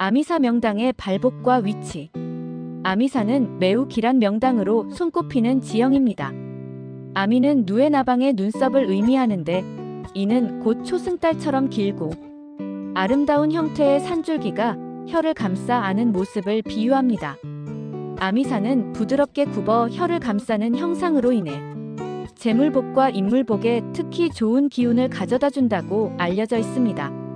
아미사 명당의 발복과 위치. 아미사는 매우 길한 명당으로 손꼽히는 지형입니다. 아미는 누에나방의 눈썹을 의미하는데 이는 곧 초승달처럼 길고 아름다운 형태의 산줄기가 혀를 감싸 아는 모습을 비유합니다. 아미사는 부드럽게 굽어 혀를 감싸는 형상으로 인해 재물복과 인물복에 특히 좋은 기운을 가져다 준다고 알려져 있습니다.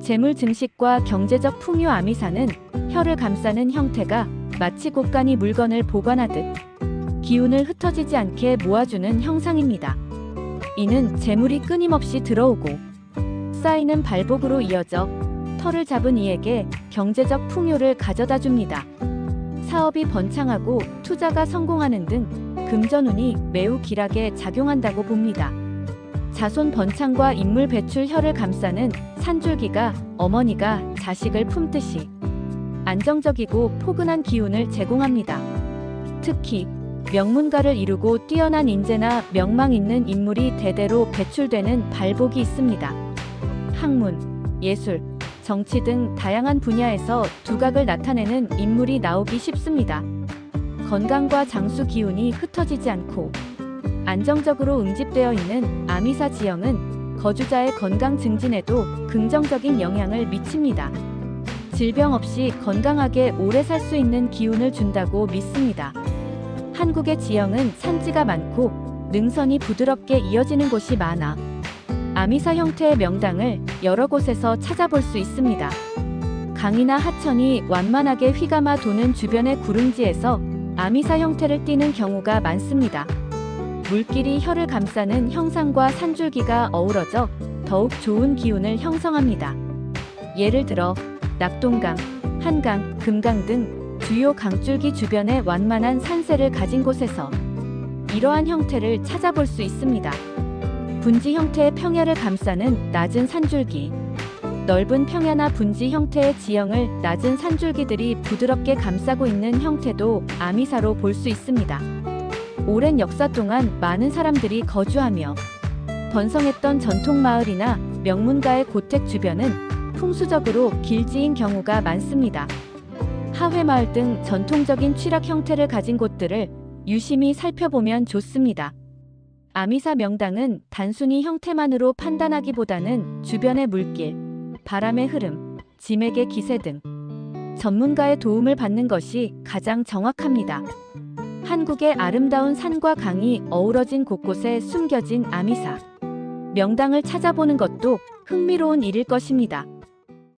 재물 증식과 경제적 풍요 아미사는 혀를 감싸는 형태가 마치 곳간이 물건을 보관하듯 기운을 흩어지지 않게 모아주는 형상입니다. 이는 재물이 끊임없이 들어오고 쌓이는 발복으로 이어져 털을 잡은 이에게 경제적 풍요를 가져다 줍니다. 사업이 번창하고 투자가 성공하는 등 금전운이 매우 길하게 작용한다고 봅니다. 자손 번창과 인물 배출 혀를 감싸는 산줄기가 어머니가 자식을 품듯이 안정적이고 포근한 기운을 제공합니다. 특히 명문가를 이루고 뛰어난 인재나 명망 있는 인물이 대대로 배출되는 발복이 있습니다. 학문, 예술, 정치 등 다양한 분야에서 두각을 나타내는 인물이 나오기 쉽습니다. 건강과 장수 기운이 흩어지지 않고 안정적으로 응집되어 있는 아미사 지형은 거주자의 건강 증진에도 긍정적인 영향을 미칩니다. 질병 없이 건강하게 오래 살 수 있는 기운을 준다고 믿습니다. 한국의 지형은 산지가 많고 능선이 부드럽게 이어지는 곳이 많아 아미사 형태의 명당을 여러 곳에서 찾아볼 수 있습니다. 강이나 하천이 완만하게 휘감아 도는 주변의 구릉지에서 아미사 형태를 띠는 경우가 많습니다. 물길이 혀를 감싸는 형상과 산줄기가 어우러져 더욱 좋은 기운을 형성합니다. 예를 들어 낙동강, 한강, 금강 등 주요 강줄기 주변에 완만한 산세를 가진 곳에서 이러한 형태를 찾아볼 수 있습니다. 분지 형태의 평야를 감싸는 낮은 산줄기. 넓은 평야나 분지 형태의 지형을 낮은 산줄기들이 부드럽게 감싸고 있는 형태도 아미사로 볼 수 있습니다. 오랜 역사 동안 많은 사람들이 거주하며 번성했던 전통 마을이나 명문가의 고택 주변은 풍수적으로 길지인 경우가 많습니다. 하회마을 등 전통적인 취락 형태를 가진 곳들을 유심히 살펴보면 좋습니다. 아미사 명당은 단순히 형태만으로 판단하기보다는 주변의 물길, 바람의 흐름, 짐에게 기세 등 전문가의 도움을 받는 것이 가장 정확합니다. 한국의 아름다운 산과 강이 어우러진 곳곳에 숨겨진 아미사. 명당을 찾아보는 것도 흥미로운 일일 것입니다.